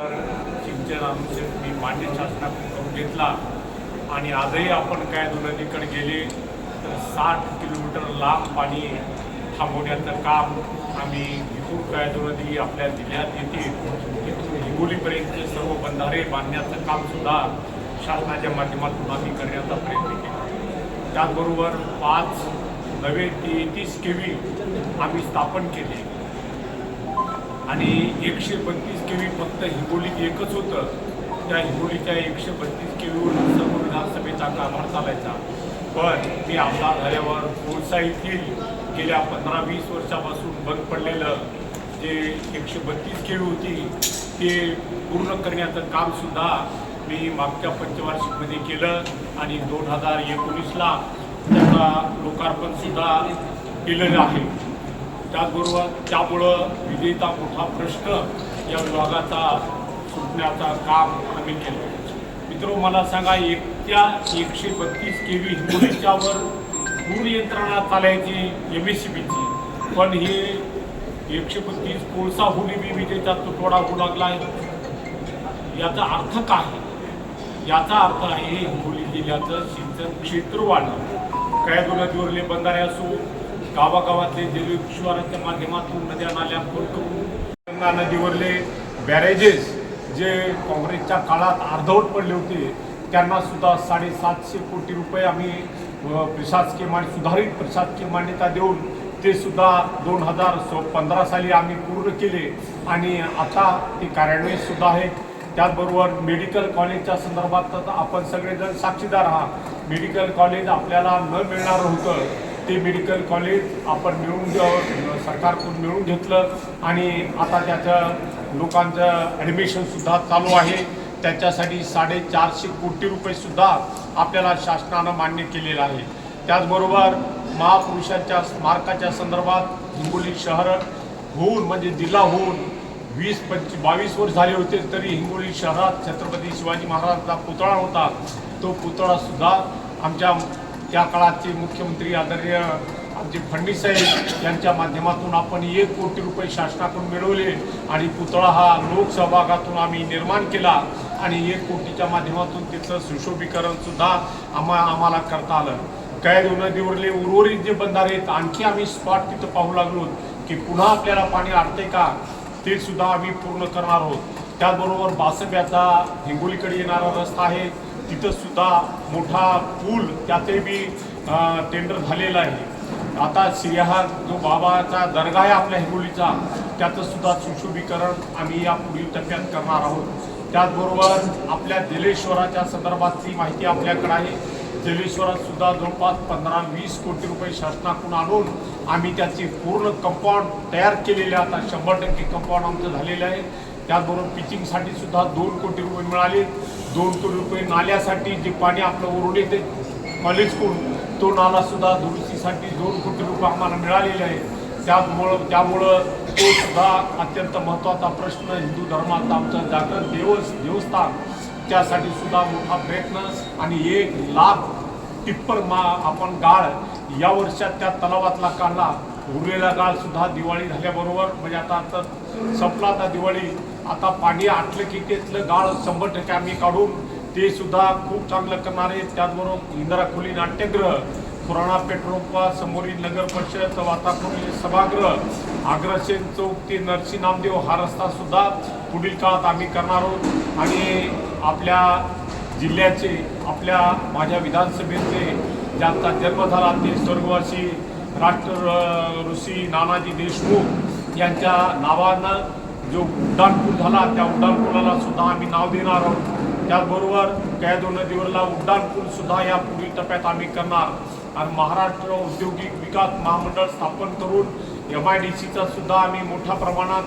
तर सिंचन अनुशेष मी मान्य शासनाकडून घेतला. आणि आजही आपण काय नदीकडे गेले तर साठ किलोमीटर लांब पाणी थांबवण्याचं काम आम्ही इथून काय नदी आपल्या जिल्ह्यात येते. तिथून हिंगोलीपर्यंतचे सर्व बंधारे बांधण्याचं कामसुद्धा शासनाच्या माध्यमातून आम्ही करण्याचा प्रयत्न केला. त्याचबरोबर पाच नवे तेहतीस के व्ही आम्ही स्थापन केले. आणि एकशे बत्तीस केवी फक्त हिंगोलीत एकच होतं. त्या हिंगोलीच्या एकशे बत्तीस केवीवर सर्व विधानसभेचा कारभार चालायचा. पण मी आमदार झाल्यावर कोळसा येथील गेल्या पंधरा वीस वर्षापासून बंद पडलेलं जे एकशे बत्तीस केवी होती ते पूर्ण करण्याचं कामसुद्धा मी मागच्या पंचवार्षिकमध्ये केलं आणि दोन हजार एकोणीसला त्याचा लोकार्पणसुद्धा केलेलं आहे. त्याचबरोबर त्यामुळं विजेचा मोठा प्रश्न या विभागाचा सुटण्याचा काम आम्ही केलं. मित्र मला सांगा एक त्या एकशे बत्तीस के व्ही हिंगोलीच्यावर पूर्ण यंत्रणा चालायची एम एस सी बीची पण हे एकशे बत्तीस कोळसा होली बी विजेचा तुटवडा होऊ लागला आहे. याचा अर्थ काय? याचा अर्थ आहे हिंगोली जिल्ह्याचं सिंचन क्षेत्र वाढलं. काय नदीवरले बंधारे असो गावागावातले जलविश्वाराच्या माध्यमातून नद्या नाल्या खोल करून गंगा नदीवरले बॅरेजेस जे काँग्रेसच्या काळात अर्धवट पडले होते त्यांना सुद्धा साडेसातशे कोटी रुपये आम्ही प्रशासकीय मान सुधारित प्रशासकीय मान्यता देऊन ते सुद्धा दोन हजार सो पंधरा साली आम्ही पूर्ण केले. आणि आता ते कार्यान्वित सुद्धा आहेत त्याचबरोबर मेडिकल कॉलेजच्या संदर्भात तर आपण सगळेजण साक्षीदार आहात. मेडिकल कॉलेज आपल्याला न मिळणार होतं. ते मेडिकल कॉलेज आपण मिळून सरकारकडून मिळून घेतलं आणि आता त्याचं लोकांचं ॲडमिशनसुद्धा चालू आहे. त्याच्यासाठी साडेचारशे कोटी रुपयेसुद्धा आपल्याला शासनानं मान्य केलेलं आहे. त्याचबरोबर महापुरुषांच्या स्मारकाच्या संदर्भात हिंगोली शहर होऊन म्हणजे जिल्हा होऊन वीस पंच बावीस वर्ष झाले होते तरी हिंगोली शहरात छत्रपती शिवाजी महाराजांचा पुतळा होता. तो पुतळासुद्धा आमच्या त्या काळाचे मुख्यमंत्री आदरणीय आमचे फडणवीस साहेब यांच्या माध्यमातून आपण एक कोटी रुपये शासनाकडून मिळवले आणि पुतळा हा लोकसहभागातून आम्ही निर्माण केला आणि एक कोटीच्या माध्यमातून तिथलं सुशोभीकरणसुद्धा आम्हा आम्हाला करता आलं. काय नदीवरले उर्वरित जे बंधारे आहेत आणखी आम्ही स्पॉट तिथं पाहू लागलो की पुन्हा आपल्याला पाणी अडते का ते सुद्धा आम्ही पूर्ण करणार आहोत. त्याचबरोबर बासब्याचा हिंगोलीकडे येणारा रस्ता आहे. तिथंसुद्धा मोठा पूल त्याचे बी टेंडर झालेलं आहे. आता सिंहा जो बाबाचा दर्गा आहे आपल्या हिंगोलीचा त्याचंसुद्धा सुशोभीकरण आम्ही या पुढील टप्प्यात करणार आहोत. त्याचबरोबर आपल्या जलेश्वराच्या संदर्भातली माहिती आपल्याकडे आहे. जलेश्वरात सुद्धा जवळपास पंधरा वीस कोटी रुपये शासनाकडून आणून आम्ही त्याची पूर्ण कंपाऊंड तयार केलेले आता शंभर टक्के कंपाऊंड आमचं झालेलं आहे. त्याचबरोबर पिचिंगसाठी सुद्धा दोन कोटी रुपये मिळाले. दोन कोटी रुपये नाल्यासाठी जे पाणी आपलं वरून येते कॉलेजकडून तो नाला सुद्धा दुरुस्तीसाठी दोन कोटी रुपये आम्हाला मिळालेले आहे. त्यामुळं त्यामुळं तो सुद्धा अत्यंत महत्त्वाचा प्रश्न हिंदू धर्माचा आमचं जागृत देवस देवस्थान त्यासाठी सुद्धा मोठा प्रयत्न आणि एक लाख टिप्पर मा आपण गाळ या वर्षात त्या तलावातला काढला. उरलेला गाळ सुद्धा दिवाळी झाल्याबरोबर म्हणजे आता तर संपला आता दिवाळी. आता पाणी आटलं की त्यातलं गाळ शंभर टक्के आम्ही काढून ते सुद्धा खूप चांगलं करणार आहे. त्याचबरोबर इंदिरा खोली नाट्यगृह पुराणा पेट्रोल समोरील नगर परिषद वातावरण सभागृह आग्रसेन चौक ते नरसी नामदेव हा रस्ता सुद्धा पुढील काळात आम्ही करणार आहोत. आणि आपल्या जिल्ह्याचे आपल्या माझ्या विधानसभेचे ज्यांचा जन्म झाला ते स्वर्गवासी राष्ट्र ऋषी नानाजी देशमुख यांच्या नावानं जो उड्डाणपूल झाला त्या उड्डाणपुलाला सुद्धा आम्ही नाव देणार आहोत. त्याचबरोबर कैदो नदीवरला उड्डाणपूल सुद्धा या पुढील टप्प्यात आम्ही करणार. आणि महाराष्ट्र औद्योगिक विकास महामंडळ स्थापन करून एम आय डी सीचा सुद्धा आम्ही मोठ्या प्रमाणात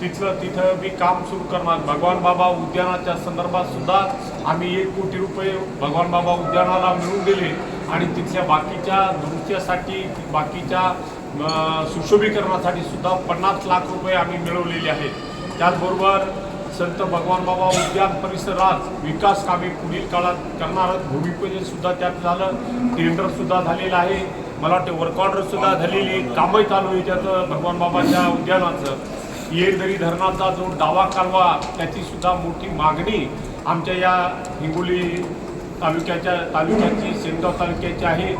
तिथलं तिथं मी काम सुरू करणार. भगवान बाबा उद्यानाच्या संदर्भात सुद्धा आम्ही एक कोटी रुपये भगवान बाबा उद्यानाला मिळून दिले. आणि तिथल्या बाकीच्या नृत्यासाठी बाकीच्या सुशोभीकरणासाठी सुद्धा पन्नास लाख रुपये आम्ही मिळवलेले आहेत. त्याचबरोबर संत भगवान बाबा उद्यान परिसरात विकास कामे पुढील काळात करणार आहोत. भूमिपूजन सुद्धा त्यात झालं. टेंडर सुद्धा झालेलं आहे. मला वाटतं वर्क सुद्धा झालेली कामही चालू आहे त्याचं भगवान बाबाच्या उद्यानाचं. येरदरी धरणाचा जो डावा कालवा त्याची सुद्धा मोठी मागणी आमच्या या हिंगोली तालुक्याच्या तालुक्याची सेनगाव तालुक्याची आहे.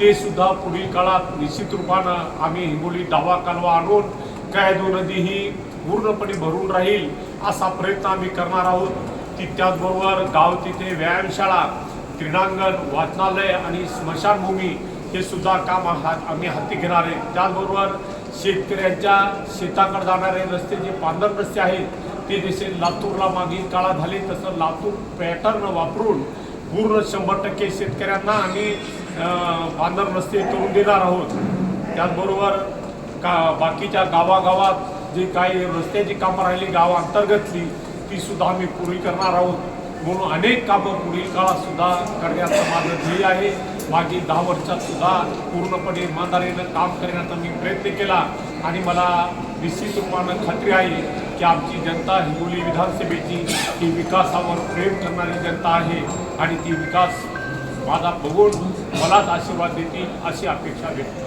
ते सुद्धा पुढील काळात निश्चित रूपानं आम्ही हिंगोली डावा कालवा आणून कायदो नदी ही पूर्णपणे भरून राहील असा प्रयत्न आम्ही करणार आहोत. ती त्याचबरोबर गाव तिथे व्यायामशाळा क्रीडांगण वाचनालय आणि स्मशानभूमी हे सुद्धा काम हा आम्ही हाती घेणार आहे. त्याचबरोबर शेतकऱ्यांच्या शेताकडे जाणारे रस्ते जे पांढर रस्ते आहेत ते जसे लातूरला मागील काळात झाले. तसं लातूर पॅटर्न वापरून पूर्ण शंभर टक्के शेतकऱ्यांना आम्ही अं, रस्ते करून देणार आहोत. त्याचबरोबर का बाकीच्या गावागावात जे काही रस्त्याची कामं राहिली गावांतर्गतली ती सुद्धा आम्ही पुरी करणार आहोत. म्हणून अनेक कामं पुढील काळात सुद्धा करण्याचं माझं ध्येय आहे. मागील दहा वर्षात सुद्धा पूर्णपणे इमानदारीनं काम करण्याचा मी प्रयत्न केला. आणि मला निश्चित रूपानं खात्री आहे की आमची जनता हिंगोली विधानसभेची ही विकासावर प्रेम करणारी जनता आहे आणि ती विकास माझा बघून मलाच आशीर्वाद देतील अशी अपेक्षा व्यक्त